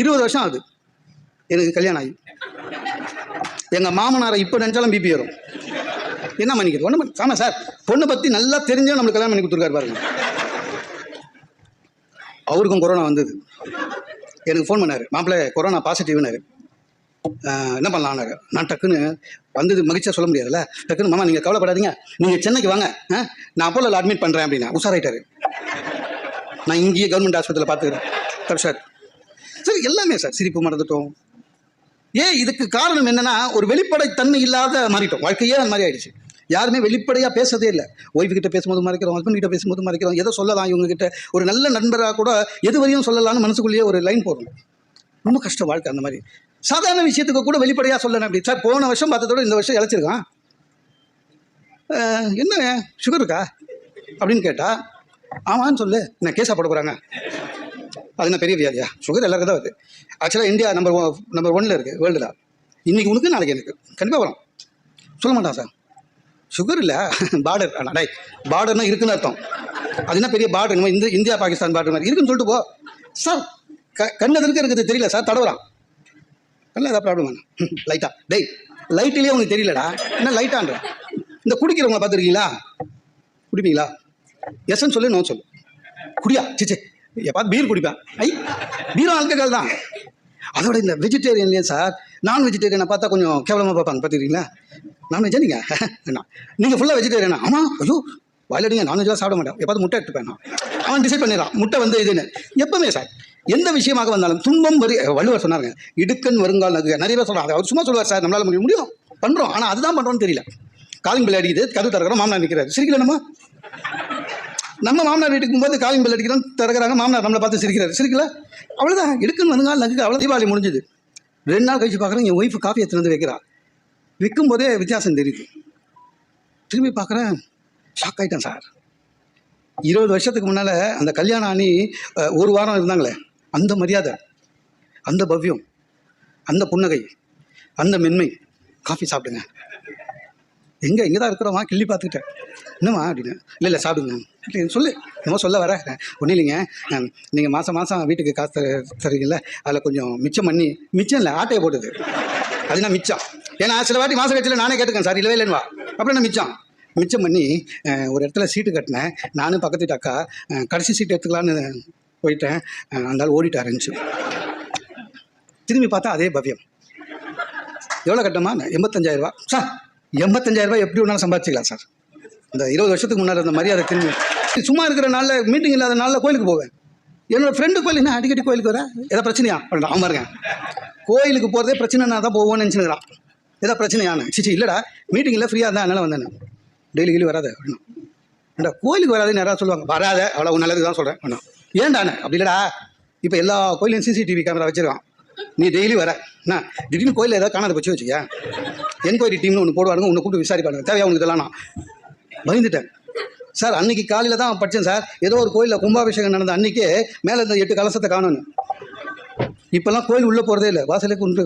இருபது வருஷம் ஆகுது. எனக்கு கல்யாணம் ஆகி. எங்கள் மாமனாரை இப்போ நினச்சாலும் பிபி வரும் என்ன பண்ணிக்கிறது ஒன்று ஆமாம் சார். பொண்ணை பற்றி நல்லா தெரிஞ்சோ நம்மளுக்கு கல்யாணம் பண்ணி கொடுத்துருக்காரு பாருங்க. அவருக்கும் கொரோனா வந்தது. எனக்கு ஃபோன் பண்ணார். மாப்பிள்ளை கொரோனா பாசிட்டிவ்னாரு என்ன பண்ணலான்னாரு நான் டக்குன்னு வந்தது மகிழ்ச்சியாக சொல்ல முடியாதுல்ல? டக்குன்னு மாமா நீங்கள் கவலைப்படாதீங்க. நீங்கள் சென்னைக்கு வாங்க. ஆ? நான் அப்போலோவில் அட்மிட் பண்ணுறேன் அப்படின்னா. உஷாராயிட்டாரு. நான் இங்கேயே கவர்மெண்ட் ஆஸ்பத்திரியில் பார்த்துக்கிறேன் சார். சார் எல்லாமே சார். சிரிப்பு மறந்துட்டோம். ஏன் இதுக்கு காரணம் என்னன்னா ஒரு வெளிப்படைத்தன்மை இல்லாத மாறிட்டோம். வாழ்க்கையே அந்த மாதிரி ஆயிடுச்சு. யாருமே வெளிப்படையாக பேசுறதே இல்லை. ஒய்ஃப் கிட்ட பேசும்போது மறைக்கிறோம் ஹஸ்பண்ட் கிட்ட பேசும்போது மறைக்கிறோம் எதை சொல்லலாம் இவங்க கிட்ட. ஒரு நல்ல நண்பராக கூட எது வரையும் சொல்லலாம்னு மனசுக்குள்ளேயே ஒரு லைன் போடுறோம் ரொம்ப கஷ்டம் வாழ்க்கை அந்த மாதிரி. சாதாரண விஷயத்துக்கு கூட வெளிப்படையாக சொல்லணும் அப்படி. சார் போன வருஷம் பார்த்ததோட இந்த வருஷம் இழைச்சிருக்கான். என்ன சுகர் இருக்கா? அப்படின்னு கேட்டால் ஆமான்னு சொல்லு. நான் கேஸாக போட போகிறாங்க அது என்ன பெரிய வியாதியா? சுகர் எல்லாருக்கும் தான் வருது. ஆக்சுவலாக இந்தியா நம்பர் நம்பர் ஒன்ல இருக்குது வேர்ல்டில் இன்றைக்கி உனக்கு நாளைக்கு எனக்கு. கண்டிப்பாக வரும். சொல்ல மாட்டான் சார். சுகர் இல்லை பார்டர் ஆனால் டை பார்டர்னா இருக்குன்னு அர்த்தம். அது என்ன பெரிய பார்டர் நம்ம இந்த இந்தியா பாகிஸ்தான் பார்டர் மாதிரி. இருக்குன்னு சொல்லிட்டு போ. சார் க கண்ணு எதிர்க்க இருக்குது தெரியல சார்? தடவுறான். கண்ணில் ஏதாவது ப்ராப்ளம் வேணும் லைட்டா டேய் லைட்டிலே உனக்கு தெரியலடா. என்ன லைட்டான்ற இந்த குடிக்கிறவங்க பார்த்துருக்கீங்களா? குடிப்பீங்களா? எஸ்ன்னு சொல்லு நோ சொல்லு. குடியா? சிச்சே எப்பா பீர் குடிப்பேன். ஐ பீரும் ஆல்கஹால் தான். அதோட இந்த வெஜிடேரியன்லேயே சார் நான் வெஜிடேரியனை பார்த்தா கொஞ்சம் கேவலமாக பார்ப்பாங்க பார்த்துக்கிறீங்களா நான்வெஜ்ஜா நீங்கள் என்ன? நீங்கள் ஃபுல்லாக வெஜிடேரியனா ஆமாம் ஐயோ வயலடிங்க நான்வெஜ்லாம் சாப்பிட மாட்டேன். எப்போது முட்டை எடுத்துப்பேன் நான். அவன் டிசைட் பண்ணிடுறான் முட்டை வந்து இதுன்னு. எப்பவுமே சார் எந்த விஷயமாக வந்தாலும் துன்பம் வரி வள்ளுவர் சொன்னாருங்க இடுக்கன் வருங்கால் நகு நிறைய பேர் சொல்கிறாங்க அவர் சும்மா சொல்லுவார் சார் நம்மளால் முடியும். முடியும். பண்ணுறோம் ஆனால் அதுதான் பண்ணுறோன்னு தெரியல. காலிங் பிள்ளை அடிக்குது கதவு தரக்கிறோம் மாமனா நிற்கிறாரு சிரிக்கல நம்ம? நம்ம மாமனார் வீட்டுக்கு போது காலிங் பெல் அடிக்கிறோம் திறக்கிறாங்க. மாமனார் நம்மளை பார்த்து சிரிக்கிறார். சிரிக்கல? அவ்வளோதான் எடுக்குன்னு வந்துங்க நகுக்கு அவ்வளோ தீபாவளி முடிஞ்சுது. ரெண்டு நாள் கழிச்சு பார்க்குறேன் என் ஒய்ஃபு காஃபி எடுத்துகிட்டு வந்து வைக்கிறா. விற்கும் போதே வித்தியாசம் தெரியுது. திரும்பி பார்க்குறேன் ஷாக் ஆயிட்டேன் சார் இருபது வருஷத்துக்கு முன்னால் அந்த கல்யாணம் ஆணி ஒரு வாரம் இருந்தாங்களே அந்த மரியாதை அந்த பவ்யம் அந்த புன்னகை அந்த மென்மை. காஃபி சாப்பிடுங்க. எங்கே இங்கே தான் இருக்கிறோமா? கிள்ளி பார்த்துக்கிட்டேன். என்னம்மா அப்படின்னு இல்லை இல்லை சாப்பிடுங்க. இல்லை சொல்லு என்னமோ சொல்ல வர ஒன்றும் இல்லைங்க. நீங்கள் மாதம் மாதம் வீட்டுக்கு காசு தர தருவீங்கல்ல அதில் கொஞ்சம் மிச்சம் பண்ணி மிச்சம் இல்லை ஆட்டையை போட்டது. அதுனா மிச்சம்? ஏன்னா சில வாட்டி மாதம் கட்சியில் நானே கேட்டுக்கேன் சார் இல்லவே இல்லைன்னு வா அப்புறம் என்ன மிச்சம்? மிச்சம் பண்ணி ஒரு இடத்துல சீட்டு கட்டினேன். நானும் பக்கத்து வீட்டு அக்கா கடைசி சீட்டு எடுத்துக்கலான்னு போயிட்டேன். அந்த ஆள் ஓடிட்டு ஆரம்பிச்சு திரும்பி பார்த்தா அதே பவ்யம். எவ்வளோ கட்டமா எண்பத்தஞ்சாயிரரூபா சார் எண்பத்தஞ்சாயிரரூபா எப்படி ஒன்றாலும் சம்பாதிச்சிக்கலாம் சார். இந்த இருபது வருஷத்துக்கு முன்னாடி அந்த மரியாதை திரும்பி. சும்மா இருக்கிற நாளில் மீட்டிங் இல்லாத நாளில் கோயிலுக்கு போவேன். என்னோட ஃப்ரெண்டு கோயில் என்ன அடிக்கடி கோயிலுக்கு வர? ஏதோ பிரச்சனையா? அப்படின்னா ஆமாம் பாருங்க. கோயிலுக்கு போகிறதே பிரச்சனை நான் தான் போவோம்னு நினச்சினுக்கிறான் ஏதோ பிரச்சனையான சிச்சி இல்லைடா. மீட்டிங்கில் ஃப்ரீயாக இருந்தால் அதனால் வந்தேன் டெய்லி கீழே வராது அப்படின்னா. ஏண்டா கோயிலுக்கு வராதுன்னு யாராவது சொல்லுவாங்க. வராத அவ்வளோ நல்லது தான் சொல்கிறேன் வேணாம் ஏன்டாண்ணே அப்படி இல்லைடா. இப்போ எல்லா கோயிலையும் சிசிடிவி கேமரா வச்சுருக்கான். நீ டெய்லி வர. என்ன? திடீர்னு கோயிலில் ஏதாவது காணாத போச்சு வச்சுக்க. என்கொயரி டீம்னு ஒன்று போடுவாங்க உன்னை கூப்பிட்டு விசாரிப்பாருங்க தேவையா உனக்கு இதெல்லாம்? நான் பயந்துட்டேன். சார் அன்னைக்கு காலையில் தான் படித்தேன் சார். ஏதோ ஒரு கோயிலில் கும்பாபிஷேகம் நடந்த அன்னைக்கே மேலே இந்த எட்டு கலசத்தை காணணும். இப்போல்லாம் கோயில் உள்ளே போகிறதே இல்லை. வாசலுக்கு உண்டு